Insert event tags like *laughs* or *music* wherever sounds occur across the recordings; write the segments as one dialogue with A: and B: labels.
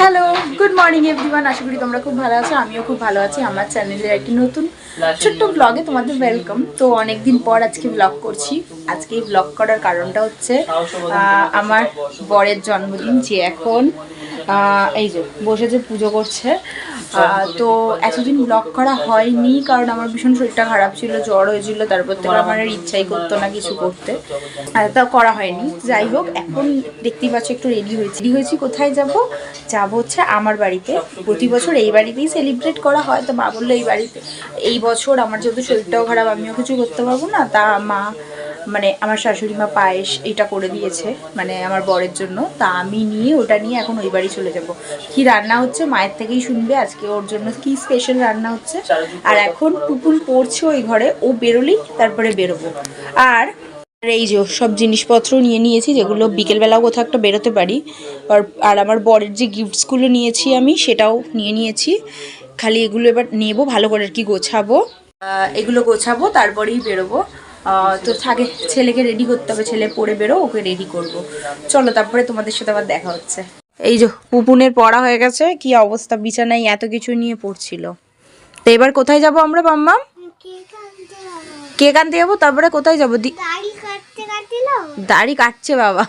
A: Hello good morning everyone আশা করি তোমরা খুব ভালো আছো, আমিও খুব ভালো আছি। আমার চ্যানেলের একটি নতুন ছোট্ট ব্লগে তোমাদের ওয়েলকাম তো অনেকদিন পর আজকে ব্লগ করছি। আজকে ব্লগ করার কারণটা হচ্ছে আমার বরের জন্মদিন যে এখন এই যে বসেছে পুজো করছে তো এতদিন ব্লগ করা হয়নি কারণ আমার ভীষণ শরীরটা খারাপ ছিল জ্বর হয়েছিল তারপর থেকে আমার আর ইচ্ছাই করতো না কিছু করতে। তা করা হয়নি। যাই হোক এখন দেখতেই পাচ্ছ একটু রেডি হয়েছি। রেডি হয়েছি কোথায় যাব? যাব হচ্ছে আমার বাড়িতে। প্রতি বছর এই বাড়িতেই সেলিব্রেট করা হয়। তো মা বলল এই বাড়িতে এই বছর আমার যেহেতু শরীরটাও খারাপ আমিও কিছু করতে পারব না। তা মা মানে আমার শাশুড়ি মা পায়েস এটা করে দিয়েছে মানে আমার বরের জন্য। তা আমি নিয়ে ওটা নিয়ে এখন ওই বাড়ি চলে যাব। কি রান্না হচ্ছে মায়ের থেকেই শুনবে, আজকে ওর জন্য কি স্পেশাল রান্না হচ্ছে। আর এখন টুকুন পড়ছে ওই ঘরে, ও বেরোলেই তারপরে বেরোবো। আর এই যে সব জিনিসপত্র নিয়ে নিয়েছি, যেগুলো বিকেলবেলাও কোথাও একটা বেরোতে পারি, আর আমার বরের যে গিফটসগুলো নিয়েছি আমি, সেটাও নিয়ে নিয়েছি। খালি এগুলো এবার নেব, ভালো করে আর কি গোছাবো। এগুলো গোছাবো, তারপরেই বেরোবো। তো থাকে ছেলেকে রেডি করতে হবে ছেলে পরে বেরো ওকে রেডি করব। চলো তারপরে তোমাদের সাথে আবার দেখা হচ্ছে। এই যে পুপুনের পড়া হয়ে গেছে কি অবস্থা? বিছানায় এত কিছু নিয়ে পড়ছিল। তো এবার কোথায় যাব আমরা মাম্মাম কেক আনতে যাব তারপরে কোথায় যাব? দি
B: দাড়ি কাটতে কাটছিল
A: দাড়ি কাটছে বাবা।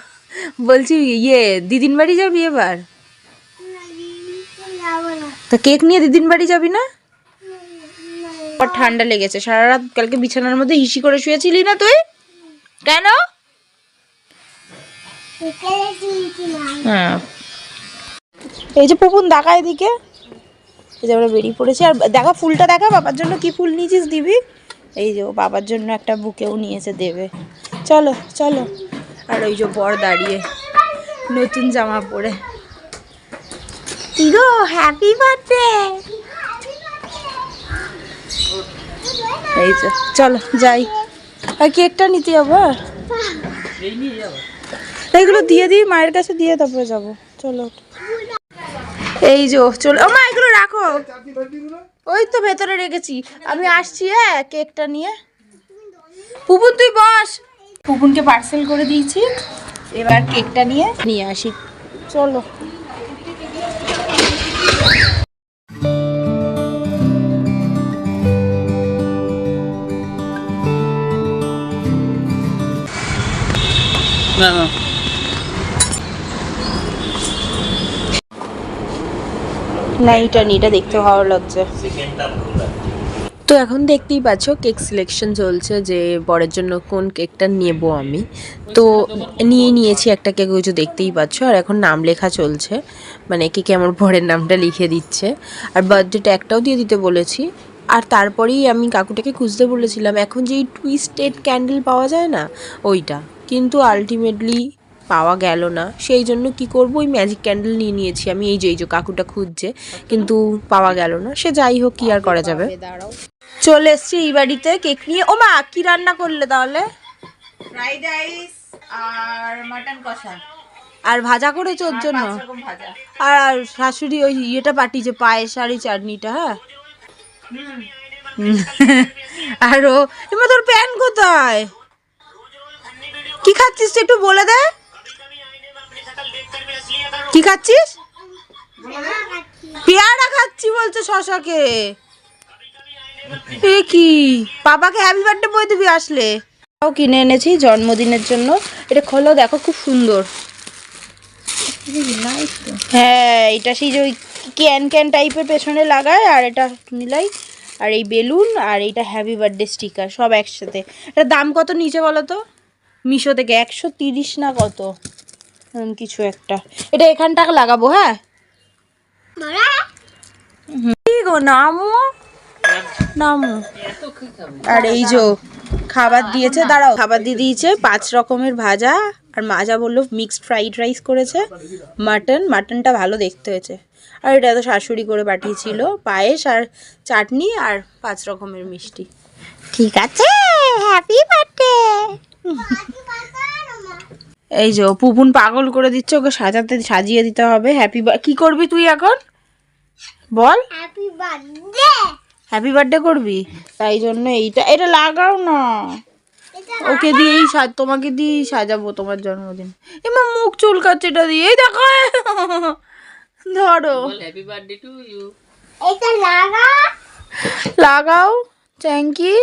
A: বলছি ইয়ে দিদিন বাড়ি যাবি এবার তা কেক নিয়ে দিদিন বাড়ি যাবি না? ঠান্ডা লেগেছে। সারা রাত কালকে বিছানার মধ্যে হিসি করে শুয়েছিলি না তুই? কেন? হ্যাঁ। এই যে পুপুন দেখা এদিকে। এই যে আমরা বেরিয়ে পড়েছি। আর দেখা, ফুলটা দেখা, বাবার জন্য কি ফুল নিয়েছিস দিবি? এই যে বাবার জন্য একটা বুকেও নিয়েছে, দেবে। চলো চলো। আর ওই যে বর দাঁড়িয়ে, নতুন জামা পরে। হ্যাপি বার্থডে এই যে, চলো, যাই। আর কেকটা নিতে যাব এইগুলো দিয়ে দিই, মায়ের কাছে দিয়ে তারপরে যাব। চলো। এই যে চলো। ও মা, এগুলো রাখো। ওই তো ভেতরে রেখেছি। আমি আসছি হ্যাঁ কেকটা নিয়ে। পুপুন তুই বস। পুপুনকে পার্সেল করে দিয়েছি। এবার কেকটা নিয়ে নিয়ে আসি। চলো।
C: না না।
A: না এটা নি এটা দেখতে ভালো লাগছে। তো এখন দেখতেই পাচ্ছ কেক সিলেকশন চলছে যে বরের জন্য কোন কেকটা নেব আমি। তো নিয়ে নিয়েছি একটা কেক ওই যে দেখতেই পাচ্ছ আর এখন নাম লেখা চলছে। মানে কেকে আমার বরের নামটা লিখে দিচ্ছে। আর বার্থডে ট্যাগটাও দিয়ে দিতে বলেছি। আর তারপরেই আমি কাকুটাকে খুঁজতে বলেছিলাম এখন যেই টুইস্টেড ক্যান্ডেল পাওয়া যায় না ওইটা। কিন্তু আলটিমেটলি পাওয়া গেল না। সেই জন্য কি করব? ওই ম্যাজিক ক্যান্ডেল নিয়ে নিয়েছি আমি। এই যে এই যে কাকুটা খুঁজছে। কিন্তু পাওয়া গেল না। সে যাই হোক কি আর করা যাবে? চলে এসছি এই বাড়িতে কেক নিয়ে। ও মা কি রান্না করলে তাহলে?
D: ফ্রাইড রাইস আর মাটন কষা।
A: আর ভাজা করেছ ওর জন্য? আর শাশুড়ি ওই ইয়েটা পাঠিয়েছে পায়েস আর এই চাটনিটা হ্যাঁ? *laughs* আর ও এবার তোর প্যান কোথায়? কি খাচ্ছিস একটু বলে দে। কি খাচ্ছিস? পেয়ারা খাচ্ছি বলছে শশাকে। এ কি? বাবাকে হ্যাপি বার্থডে বই দিবি আসলে। তাও কিনে এনেছি জন্মদিনের জন্য। এটা খোলো, দেখো খুব সুন্দর। হ্যাঁ এটা সেই যে ক্যান ক্যান টাইপের পেছনে লাগায়, আর এটা নিলাই। আর এই বেলুন, আর এইটা হ্যাপি বার্থডে স্টিকার সব একসাথে। এটা দাম কত নিচে বলো তো? মিশো থেকে একশো তিরিশ না কত? কিছু একটা। এটা এখানটা লাগাবো হ্যাঁ? গো, নামো? নামো। আর এই যে খাবার দিয়েছে, দাঁড়াও। খাবার দিয়ে দিয়েছে পাঁচ রকমের ভাজা, আর মাজা বলল মিক্সড ফ্রাইড রাইস করেছে মাটন মাটনটা ভালো দেখতে হয়েছে। আর এটা তো শাশুড়ি করে পাঠিয়েছিল, পায়েস আর চাটনি আর পাঁচ রকমের মিষ্টি। ঠিক আছে হ্যাপি বার্থডে এই যে পুপুন পাগল করে দিচ্ছে ওকে সাজাতে সাজিয়ে দিতে হবে। হ্যাপি কি করবি তুই এখন? বল।
B: হ্যাপি বার্থডে
A: হ্যাপি বার্থডে করবি? তাই জন্য এইটা এটা লাগাও না। ওকে দিয়েই সাজ তোমাকে দিয়েই সাজাবো তোমার জন্মদিন। এমা মুখ চুলকাচ্ছে এটা দিয়ে। এই দেখো। ধরো।
C: হ্যাপি বার্থডে টু ইউ
B: এটা লাগা
A: লাগাও। ট্যাঙ্কি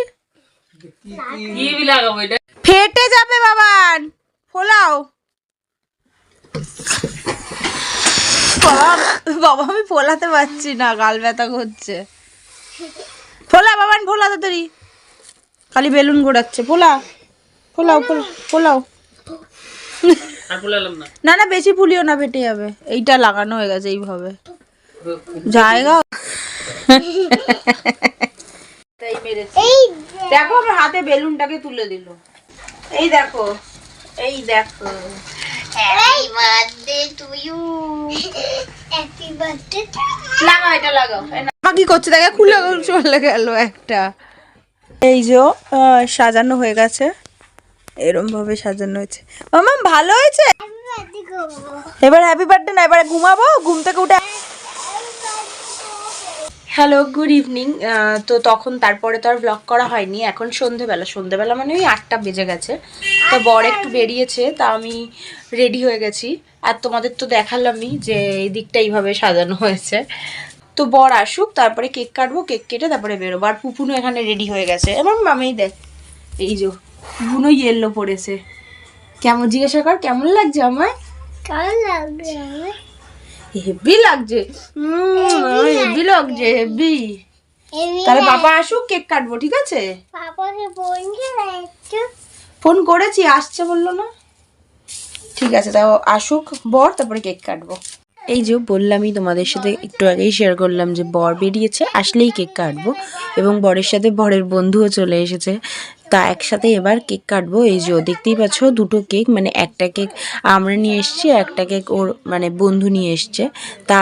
C: কি লাগাবো? এটা
A: ফেটে যাবে বাবান। ফোলাও। বাবা আমি ফোলাতে পারছি না গাল ব্যথা করছে। ফোলা বাবান ফোলা তাড়াতাড়ি। খালি বেলুন ঘোরাচ্ছে ফোলা। ফোলাও ফোলা- ফোলাও।
C: না।
A: না না বেশি ফুলিও না ফেটে যাবে। এইটা লাগানো হয়ে গেছে এইভাবে। জায়গা *laughs* দেখো আমার হাতে বেলুনটাকে তুলে দিল। এই দেখো এই দেখো।
B: Happy birthday to you happy birthday
A: লাগাও এটা লাগাও মা কি করছে? দেখে খুলে চলে গেল একটা। এই যে সাজানো হয়ে গেছে। এরম ভাবে সাজানো হয়েছে। মামা ভালো হয়েছে? এবার হ্যাপি বার্থডে না এবারে ঘুমাবো? ঘুম থেকে উঠে হ্যালো গুড ইভিনিং তো তখন তারপরে তো আর ব্লগ করা হয়নি। এখন সন্ধেবেলা। সন্ধেবেলা মানে ওই আটটা বেজে গেছে। তো বর একটু বেরিয়েছে তা আমি রেডি হয়ে গেছি। আর তোমাদের তো দেখালামই যে এই দিকটা এইভাবে সাজানো হয়েছে। তো বর আসুক তারপরে কেক কাটবো কেক কেটে তারপরে বেরোবো। আর পুপুনও এখানে রেডি হয়ে গেছে। এবং মামেই দেখ এই যে পুপুনও ইয়েলো পড়েছে। কেমন জিজ্ঞাসা কর কেমন লাগছে আমায়?
B: কেমন লাগবে আমার
A: হেভি লাগছে। হেভি লাগছে। হেভি। তাহলে বাবা আসুক কেক কাটবো ঠিক আছে? ফোন করেছি আসছে বলল না? ঠিক আছে তাও আসুক বর তারপরে কেক কাটবো। এই যে বললামই তোমাদের সাথে একটু আগেই শেয়ার করলাম যে বর বেরিয়েছে আসলেই কেক কাটবো। এবং বরের সাথে বরের বন্ধুও চলে এসেছে। তা একসাথে এবার কেক কাটবো। এই যে দেখতেই পাচ্ছ দুটো কেক মানে একটা কেক আমরা নিয়ে এসেছি একটা কেক ওর মানে বন্ধু নিয়ে এসছে। তা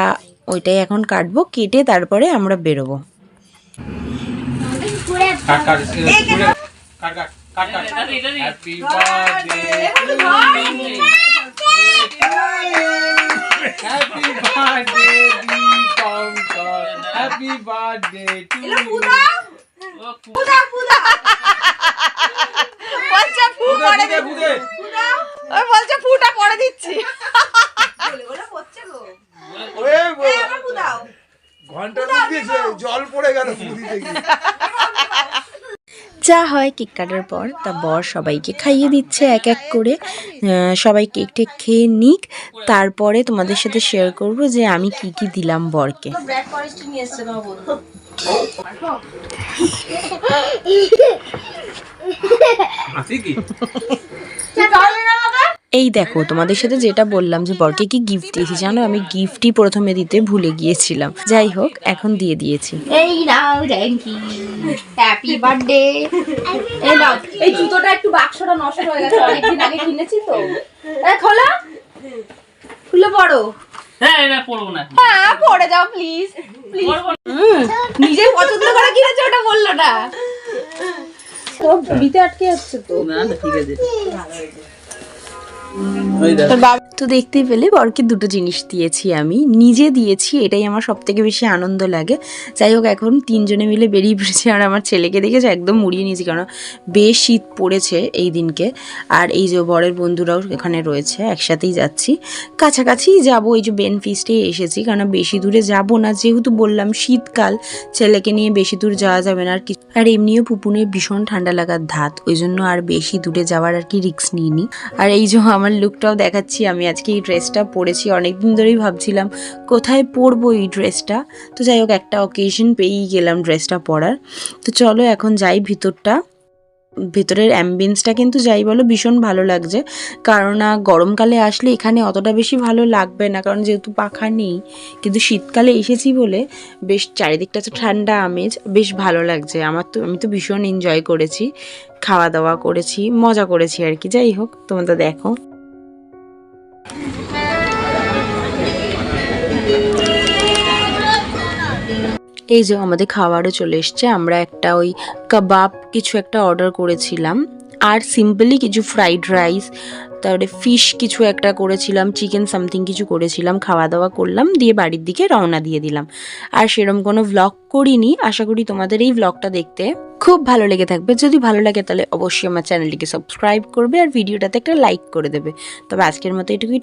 A: ওইটাই এখন কাটবো কেটে তারপরে আমরা বেরোবো।
B: পুরো
E: cut cut cut cut cut cut happy birthday happy birthday Dipankar happy birthday to you *laughs*
A: বলছে ফু
E: পরে
A: ওই বলছে ফুটা পরে দিচ্ছি।
E: ওরে ঘণ্টা জল পড়ে গেল
A: যা হয় কেক কাটার পর তা বর সবাইকে খাইয়ে দিচ্ছে এক এক করে। সবাই কেক টেক খেয়ে নিক। তারপরে তোমাদের সাথে শেয়ার করব যে আমি কি কি দিলাম বরকে।
E: আসি কি?
A: এই দেখো তোমাদের সাথে যেটা বললাম যে বরকে কি গিফট দিয়েছি জানো? আমি গিফটই প্রথমে দিতে ভুলে গিয়েছিলাম। যাই হোক এখন দিয়ে দিয়েছি। এই নাও থ্যাংক ইউ হ্যাপি বার্থডে এই নাও এই জুতোটা একটু বাক্সটা নষ্ট হয়ে গেছে অনেকদিন আগে কিনেছি তো। এ খোলা। খুলে পড়ো।
C: হ্যাঁ এটা পড়ব না
A: হ্যাঁ পড়ে যাও প্লিজ প্লিজ নিজে পছন্দ করে কিনেছে ওটা বলল না। তো ভিতে আটকে যাচ্ছে তো।
C: না না ঠিক আছে।
A: তোর বাবা তো দেখতেই পেলে বরকে দুটো জিনিস দিয়েছি আমি। নিজে দিয়েছি, এটাই আমার সব থেকে বেশি আনন্দ লাগে। যাই হোক, এখন তিনজনে মিলে বেরিয়ে পড়েছি আর আমার ছেলেকে দেখেছে? একদম মুড়িয়ে নিয়েছি কারণ বেশ শীত পড়েছে এই দিনকে। আর এই যে বরের বন্ধুরাও এখানে রয়েছে, একসাথেই যাচ্ছি। কাছাকাছি যাব, এই যে বেন ফিস্টে এসেছি কারণ বেশি দূরে যাব না। যেহেতু বললাম শীতকাল, ছেলেকে নিয়ে বেশি দূর যাওয়া যাবে না আর কি। আর এমনিও পুপুনের ভীষণ ঠান্ডা লাগার ধাত, ওই জন্য আর বেশি দূরে যাওয়ার আর কি রিস্ক নিইনি। আর এই যে আমার লুকটাও দেখাচ্ছি আমি আজকে এই ড্রেসটা পরেছি, অনেকদিন ধরেই ভাবছিলাম কোথায় পরবো এই ড্রেসটা। তো যাই হোক, একটা অকেশন পেয়েই গেলাম ড্রেসটা পরার। তো চলো এখন যাই ভিতরটা। ভেতরের অ্যাম্বিয়েন্সটা কিন্তু যাই বলো ভীষণ ভালো লাগছে। কারণ গরমকালে আসলে এখানে অতটা বেশি ভালো লাগবে না, কারণ যেহেতু পাখা নেই, কিন্তু শীতকালে এসেছি বলে বেশ চারিদিকটা তো ঠান্ডা আমেজ, বেশ ভালো লাগছে। আমার তো, আমি তো ভীষণ এনজয় করেছি খাওয়া দাওয়া করেছি, মজা করেছি আর কি। যাই হোক, তোমরা দেখো। এই যে আমাদের খাবারও চলে এসছে, আমরা একটা ওই কাবাব কিছু একটা অর্ডার করেছিলাম। আর সিম্পলি কিছু ফ্রাইড রাইস তারপরে ফিশ কিছু একটা করেছিলাম চিকেন সামথিং কিছু করেছিলাম খাওয়া দাওয়া করলাম, দিয়ে বাড়ির দিকে রওনা দিয়ে দিলাম। আর সেরম কোনো ভ্লগ করিনি, আশা করি তোমাদের এই ভ্লগটা দেখতে খুব ভালো লেগে থাকবে। যদি ভালো লাগে তাহলে অবশ্যই আমার চ্যানেলটিকে সাবস্ক্রাইব করবে আর ভিডিওটাতে একটা লাইক করে দেবে। তবে আজকের মতো এটুকুই